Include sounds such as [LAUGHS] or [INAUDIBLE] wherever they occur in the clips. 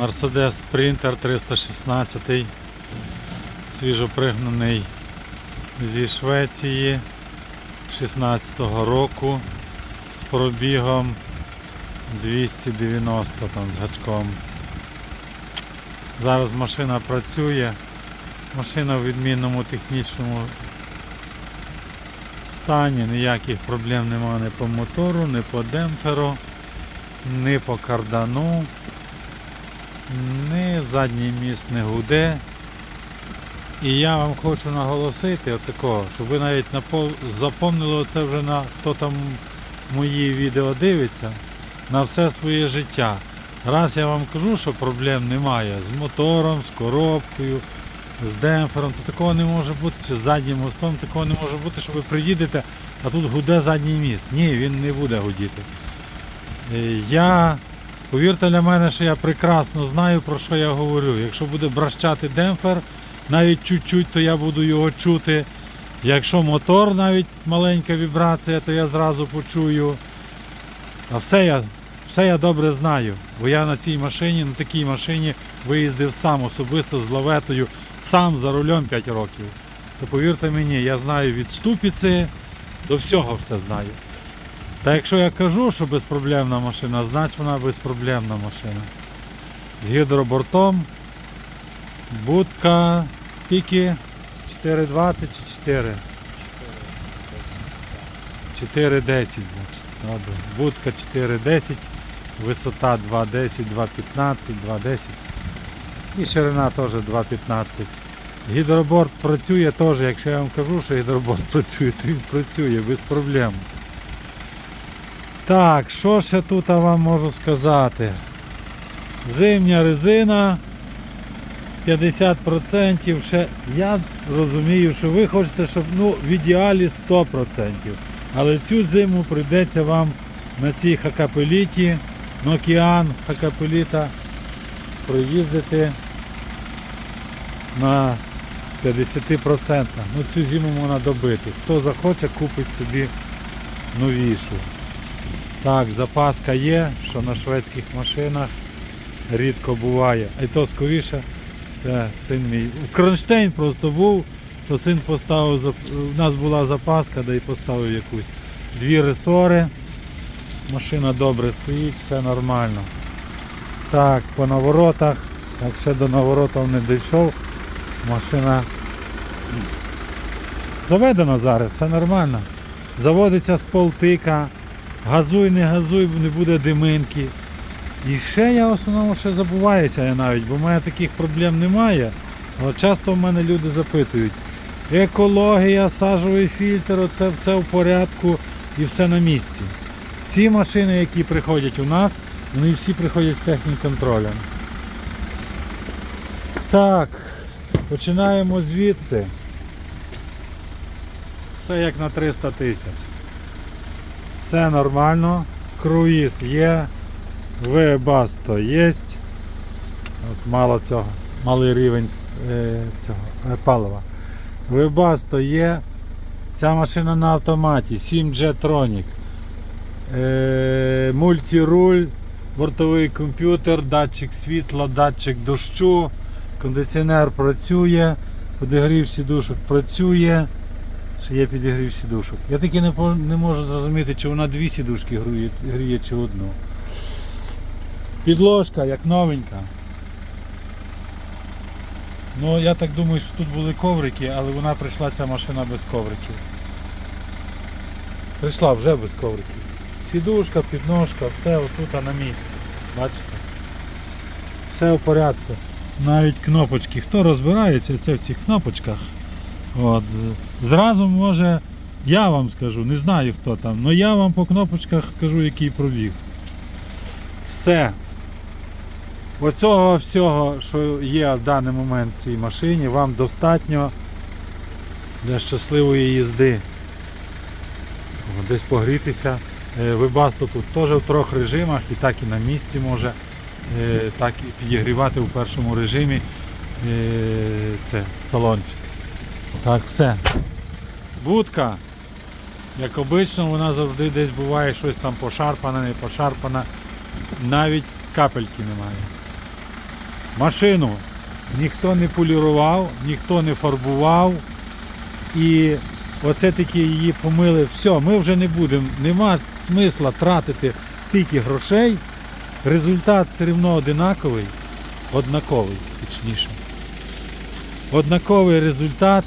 Mercedes Sprinter 316 свіжопригнаний зі Швеції 16-го року з пробігом 290 там з гачком. Зараз машина працює. Машина в відмінному технічному стані, ніяких проблем немає ні по мотору, ні по демпферу, ні по кардану, ні задній міст не гуде. І я вам хочу наголосити отакого, щоб ви навіть напо- запомнили це вже на хто там мої відео дивиться на все своє життя. Раз я вам кажу, що проблем немає з мотором, з коробкою, з демпфером, то такого не може бути, чи з заднім мостом, такого не може бути, що ви приїдете, а тут гуде задній міст. Ні, він не буде гудіти. Е, Я, повірте для мене, що я прекрасно знаю, про що я говорю. Якщо буде бращати демпфер, навіть чуть-чуть, то я буду його чути. Якщо мотор навіть маленька вібрація, то я зразу почую. А все я, все я добре знаю. Бо я на цій машині, на такій машині виїздив сам особисто з лаветою, сам за рулем 5 років. То повірте мені, я знаю від ступіці до всього все знаю. Та якщо я кажу, що безпроблемна машина, значить вона безпроблемна машина. З гідробортом, будка, скільки? 4,20 чи 4? 4,10, значить. Добре. Будка 4,10, висота 2,10, 2,15, 2,10 і ширина теж 2,15. Гідроборд працює теж, якщо я вам кажу, що гідроборд [LAUGHS] працює, то він працює без проблем. Так, що ще тут вам можу сказати? Зимня резина 50%. Ще я розумію, що ви хочете, щоб ну, в ідеалі 100%. Але цю зиму прийдеться вам на цій хакапеліті, Nokian хакапеліта проїздити на 50%. Ну цю зиму можна добити. Хто захоче, купить собі новішу. Так, запаска є, що на шведських машинах рідко буває. Й то скоріше, це син мій. Кронштейн просто був, то син поставив, у нас була запаска, да й поставив якусь. Дві ресори. Машина добре стоїть, все нормально. Так, по наворотах. Так, ще до наворотів не дійшов. Машина заведена зараз, все нормально. Заводиться з полтика. Газуй, не газуй, не буде диминки. І ще я в основному ще забуваюся я навіть, бо в мене таких проблем немає. Але часто в мене люди запитують. Екологія, сажовий фільтр, це все в порядку і все на місці. Всі машини, які приходять у нас, вони всі приходять з техніконтролем. Так, починаємо звідси. Все як на 300 тисяч. Все нормально. Круїз є. Вебасто є. От мало цього, малий рівень е, цього е, палива. Вебасто є. Ця машина на автоматі, 7G Tronic. Е, мультируль, бортовий комп'ютер, датчик світла, датчик дощу, кондиціонер працює, підігрів сідушок працює. Ще є підігрів сідушок. Я таки не, не можу зрозуміти, чи вона дві сідушки гріє, гріє чи одну. Підложка як новенька. Ну, я так думаю, що тут були коврики, але вона прийшла ця машина без ковриків. Прийшла вже без ковриків. Сідушка, підножка, все отут на місці. Бачите? Все в порядку. Навіть кнопочки. Хто розбирається це в цих кнопочках? От. Зразу може, я вам скажу, не знаю хто там, але я вам по кнопочках скажу, який пробіг. Все. Оцього всього, що є в даний момент в цій машині, вам достатньо для щасливої їзди. Десь погрітися. Е, Вебасто тут теж в трьох режимах, і так і на місці може, е, так і підігрівати в першому режимі е, це салончик. Так, все. Будка. Як обично, вона завжди десь буває щось там пошарпане, не пошарпане. навіть капельки немає. Машину ніхто не полірував, ніхто не фарбував. І оце таки її помили. Все, ми вже не будемо. Нема смисла тратити стільки грошей. Результат все одно одинаковий, однаковий, точніше. Однаковий результат.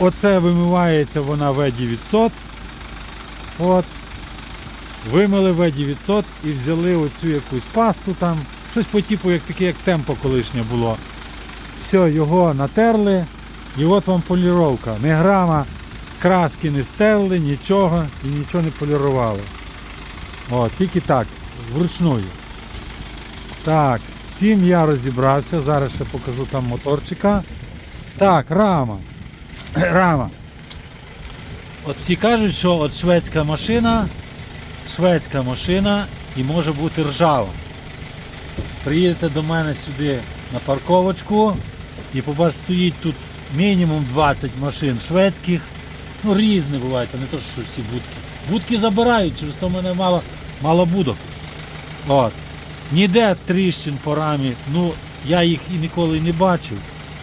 Оце вимивається вона в 900. От. Вимили в 900 і взяли оцю якусь пасту там. Щось по типу, як таке, як темпо колишнє було. Все, його натерли. І от вам поліровка. Не грама краски не стерли, нічого і нічого не полірували. О, тільки так, вручную. Так, з цим я розібрався. Зараз ще покажу там моторчика. Так, рама. [CLEARS THROAT] Рама. От всі кажуть, що от шведська машина, шведська машина і може бути ржава. Приїдете до мене сюди на парковочку і побачите, стоїть тут мінімум 20 машин шведських. Ну різні бувають, а не то, що всі будки. Будки забирають, через то в мене мало, мало будок. От. Ніде тріщин по рамі, ну я їх і ніколи не бачив,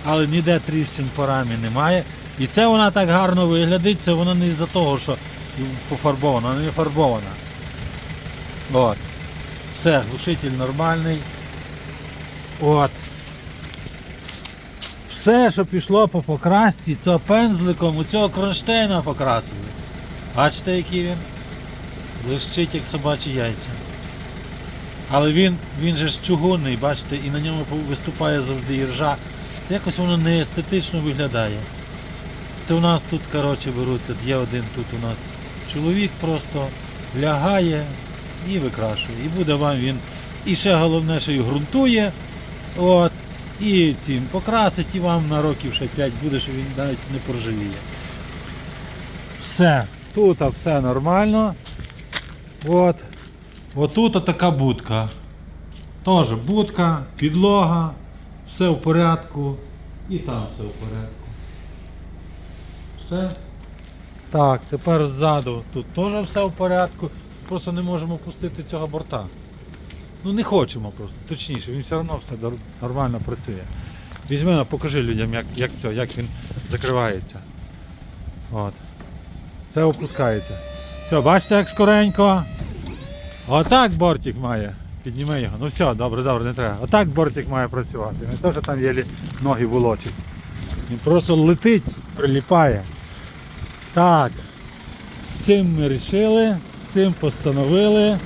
але ніде тріщин по рамі немає. І це вона так гарно виглядить, це вона не з-за того, що пофарбована, вона не фарбована. От. Все, глушитель нормальний. От. Все, що пішло по покрасці, це пензликом у цього кронштейна покрасили. Бачите, який він? Блищить, як собачі яйця. Але він, він же ж чугунний, бачите, і на ньому виступає завжди іржа. Якось воно не естетично виглядає. То у нас тут, коротше, беруть, тут є один тут у нас чоловік просто лягає і викрашує. І буде вам він. І ще головне, що і ґрунтує. От, і цим покрасить, і вам на років ще 5 буде, що він навіть не поржавіє. Все, тут все нормально. От. Отут така будка. Теж будка, підлога, все в порядку. І там все в порядку. Все. Так, тепер ззаду тут теж все в порядку. Просто не можемо пустити цього борта. Ну не хочемо просто, точніше, він все одно все нормально працює. Візьми, покажи людям, як, як, це, як він закривається. От. Це опускається. Все, бачите, як скоренько. Отак бортик має. Підніми його. Ну все, добре, добре, не треба. Отак бортик має працювати. Не то, що там єлі ноги волочить. Він просто летить, приліпає. Так. З цим ми вирішили, з цим постановили.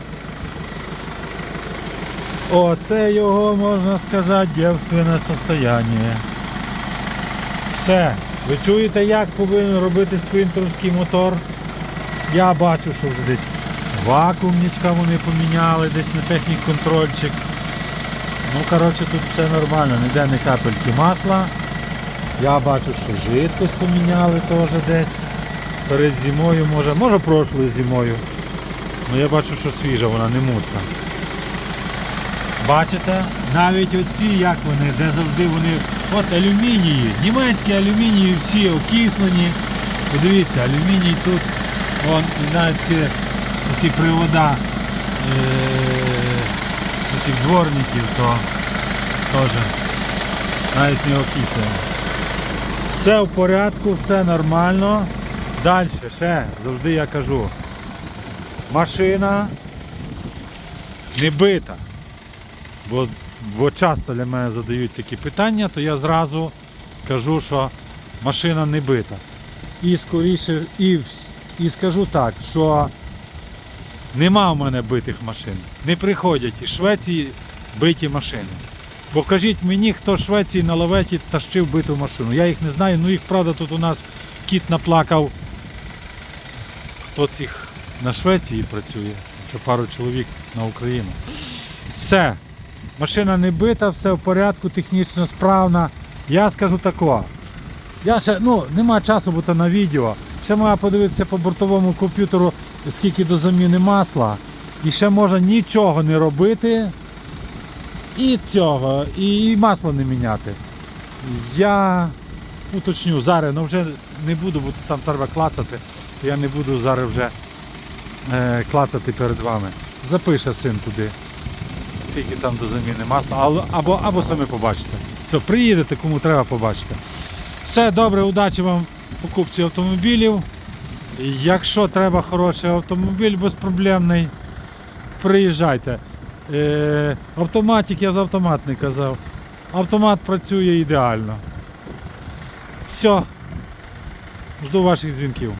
Оце його, можна сказати, дівственне состояние. Все. Ви чуєте, як повинен робити спринтерський мотор? Я бачу, що вже десь вакуумничка вони поміняли, десь на технік контрольчик. Ну, коротше, тут все нормально, ніде не капельки масла. Я бачу, що жидкость поміняли теж десь. Перед зимою, може, може прошлою зимою. Ну я бачу, що свіжа, вона не мутна. Бачите, навіть оці, як вони, де завжди вони. От алюмінії, німецькі алюмінії всі окислені. Подивіться, алюміній тут, вон, і навіть ці, ці привода е, цих дворників, то теж навіть не окислені. Все в порядку, все нормально. Далі ще, завжди я кажу. Машина не бита. Бо, бо часто для мене задають такі питання, то я зразу кажу, що машина не бита. І скоріше, і, і скажу так, що нема в мене битих машин. Не приходять із Швеції биті машини. Покажіть мені, хто з Швеції на лаветі тащив биту машину. Я їх не знаю, ну їх правда тут у нас кіт наплакав. Хто цих на Швеції працює, ще пару чоловік на Україну. Все. Машина не бита, все в порядку, технічно справна. Я скажу тако. Я ще, ну, нема часу бути на відео. Ще можна подивитися по бортовому комп'ютеру, скільки до заміни масла. І ще можна нічого не робити. І цього, і масло не міняти. Я уточню зараз, ну вже не буду, бо там треба клацати. Я не буду зараз вже е, клацати перед вами. запише син туди. Скільки там до заміни масла, або, або, самі побачите. Це приїдете, кому треба побачите. Все добре, удачі вам покупці автомобілів. Якщо треба хороший автомобіль безпроблемний, приїжджайте. Е, автоматик, я за автомат не казав. Автомат працює ідеально. Все. Жду ваших дзвінків.